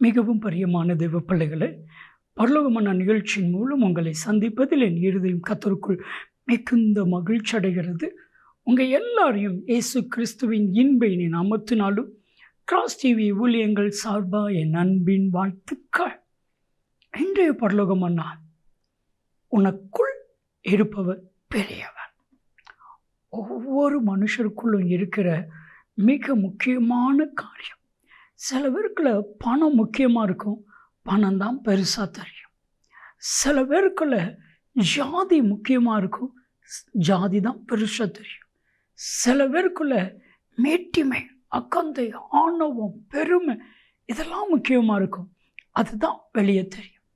மிகவும் பிரியமான தெய்வ பிள்ளைகளை பரலோகமான நிகழ்ச்சியின் மூலம் உங்களை சந்திப்பதில் என் இருதயம் கத்தருக்குள் மிகுந்த மகிழ்ச்சி அடைகிறது. உங்கள் எல்லாரையும் இயேசு கிறிஸ்துவின் இன்பையினை அமர்த்தினாலும் கிராஸ் டிவி ஊழியங்கள் சார்பாக என் அன்பின் வாழ்த்துக்கள். இன்றைய பரலோகமன்னா உனக்குள் இருப்பவர் பெரியவர். ஒவ்வொரு மனுஷருக்குள்ளும் இருக்கிற மிக முக்கியமான காரியம் சில பேருக்குள்ள பணம் முக்கியமாக இருக்கும். பணம் தான் பெருசாக தெரியும். சில பேருக்குள்ள ஜாதி முக்கியமாக இருக்கும். ஜாதி தான் பெருசாக தெரியும். சில பேருக்குள்ள மேட்டிமை அக்கந்தை ஆணவம் பெருமை இதெல்லாம் முக்கியமாக இருக்கும். அதுதான் வெளியே தெரியும்.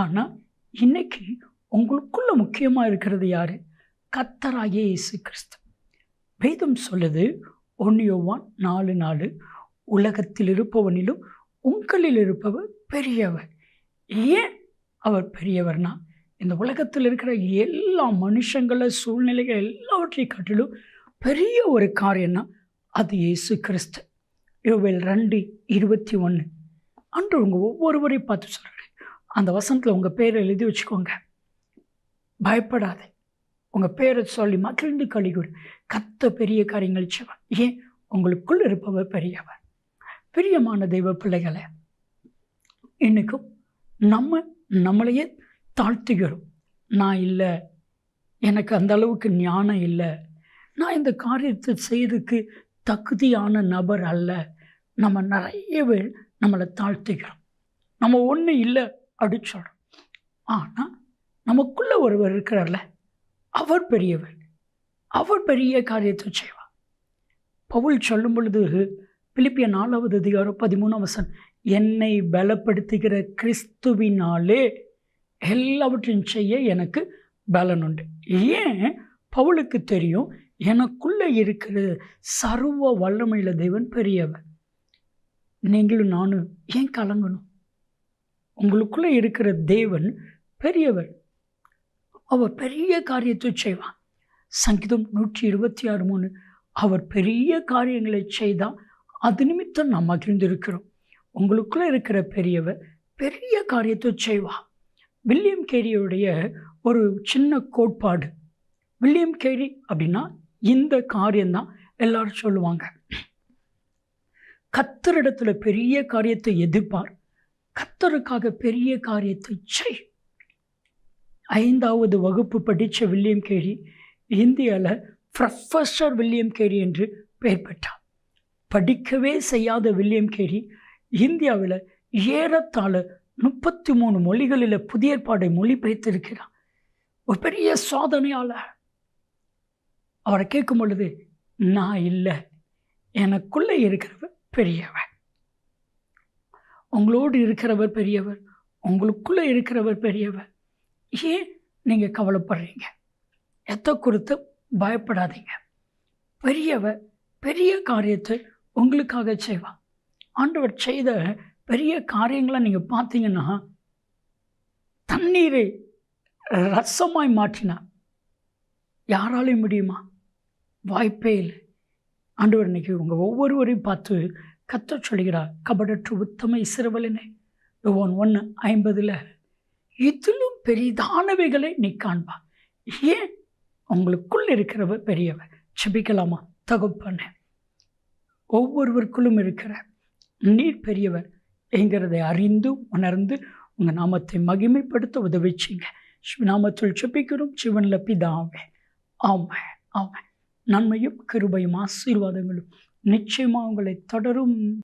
ஆனால் இன்னைக்கு உங்களுக்குள்ள முக்கியமாக இருக்கிறது யார்? கத்தராகிய இயேசு கிறிஸ்து. வேதம் சொல்லுது ஒன்னியோவான் நாலு நாலு உலகத்தில் இருப்பவனிலும் உங்களில் இருப்பவர் பெரியவர். ஏன் அவர் பெரியவர்னா? இந்த உலகத்தில் இருக்கிற எல்லா மனுஷங்களை சூழ்நிலைகள் எல்லாவற்றையும் காட்டிலும் பெரிய ஒரு காரியம்னா அது இயேசு கிறிஸ்து. யோவேல் ரெண்டு இருபத்தி ஒன்று அன்று உங்கள் ஒவ்வொருவரையும் பார்த்து சொல்கிறேன் அந்த வசனத்தில் உங்கள் பேரை எழுதி வச்சுக்கோங்க. பயப்படாதே. உங்கள் பேரை சொல்லி மகிழ்ந்து கழிகுடு கத்த பெரிய காரியங்கள் செய்வார். ஏன்? உங்களுக்குள் இருப்பவர் பெரியவர். பிரியமான தெய்வ பிள்ளைகளை இன்னைக்கும் நம்ம நம்மளையே தாழ்த்துகிறோம். நான் இல்லை எனக்கு அந்த அளவுக்கு ஞானம் இல்லை. நான் இந்த காரியத்தை செய்யறதுக்கு தகுதியான நபர் அல்ல. நம்ம நிறைய பேர் நம்மளை தாழ்த்துகிறோம். நம்ம ஒன்றும் இல்லை அப்படின்னு சொல்கிறோம் ஆனால் நமக்குள்ளே ஒருவர் இருக்கிறார்ல அவர் பெரியவர். அவர் பெரிய காரியத்தை செய்வார். பவுல் சொல்லும் பொழுது பிலிப்பிய நாலாவது அதிகாரம் பதிமூணாம் வசன் என்னை பலப்படுத்துகிற கிறிஸ்துவினாலே எல்லாவற்றையும் செய்ய எனக்கு பலன் உண்டு ஏன்? பவுலுக்கு தெரியும் எனக்குள்ளே இருக்கிற சர்வ வல்லமையில தேவன் பெரியவர். நீங்களும் நானும் ஏன் கலங்கணும்? உங்களுக்குள்ளே இருக்கிற தேவன் பெரியவர். அவர் பெரிய காரியத்தை செய்வான் சங்கீதம் நூற்றி இருபத்தி ஆறு மூணு அவர் பெரிய காரியங்களை செய்தால் அது நிமித்தம் நாம் மகிழ்ந்திருக்கிறோம் உங்களுக்குள்ளே இருக்கிற பெரியவர் பெரிய காரியத்தை செய்வா. வில்லியம் கேரியுடைய ஒரு சின்ன கோட்பாடு. வில்லியம் கேரி அப்படின்னா இந்த காரியம்தான் எல்லாரும் சொல்லுவாங்க. கத்தரிடத்துல பெரிய காரியத்தை எதிர்ப்பார். கத்தருக்காக பெரிய காரியத்தை செய். ஐந்தாவது வகுப்பு படித்த வில்லியம் கேரி இந்தியாவில் ப்ரொஃபஸர் வில்லியம் கேரி என்று பெயர் பெற்றார். படிக்கவே செய்யாத வில்லியம் கேரி இந்தியாவில் ஏறத்தாழ முப்பத்தி மூணு மொழிகளில் புதிய ஏற்பாடை மொழிபெயர்த்திருக்கிறார். ஒரு பெரிய சாதனையாளர். அவரை கேட்கும் பொழுது நான் இல்லை. எனக்குள்ளே இருக்கிறவர் பெரியவர். உங்களோடு இருக்கிறவர் பெரியவர். உங்களுக்குள்ளே இருக்கிறவர் பெரியவர். ஏன் நீங்கள் கவலைப்படுறீங்க? எத்தை குறித்து பயப்படாதீங்க. பெரியவர் பெரிய காரியத்தை உங்களுக்காக செய்வா. ஆண்டவர் செய்த பெரிய காரியங்களை நீங்கள் பார்த்தீங்கன்னா தண்ணீரை ரசமாய் மாற்றினார். யாராலையும் முடியுமா? வாய்ப்பே இல்லை. ஆண்டவர் இன்னைக்கு உங்கள் ஒவ்வொருவரையும் பார்த்து கத்த சொல்கிறார் கபடற்று உத்தம இசிறுவலினை யோவான் ஒன்று ஐம்பதில் இதிலும் பெரிதானவைகளை நீ காண்பா. ஏன்? உங்களுக்குள் இருக்கிறவ பெரியவ செபிக்கலாமா தகுப்பண்ணே ஒவ்வொருவருக்குள்ளும் இருக்கிற நீர் பெரியவர் என்கிறதை அறிந்து உணர்ந்து உங்கள் நாமத்தை மகிமைப்படுத்த உதவிச்சிங்க நாமத்தில் சிவன் சிவனில் பிதாவே ஆமாம் ஆமாம் நன்மையும் கிருபையும் ஆசீர்வாதங்களும் நிச்சயமாக உங்களை தொடரும்.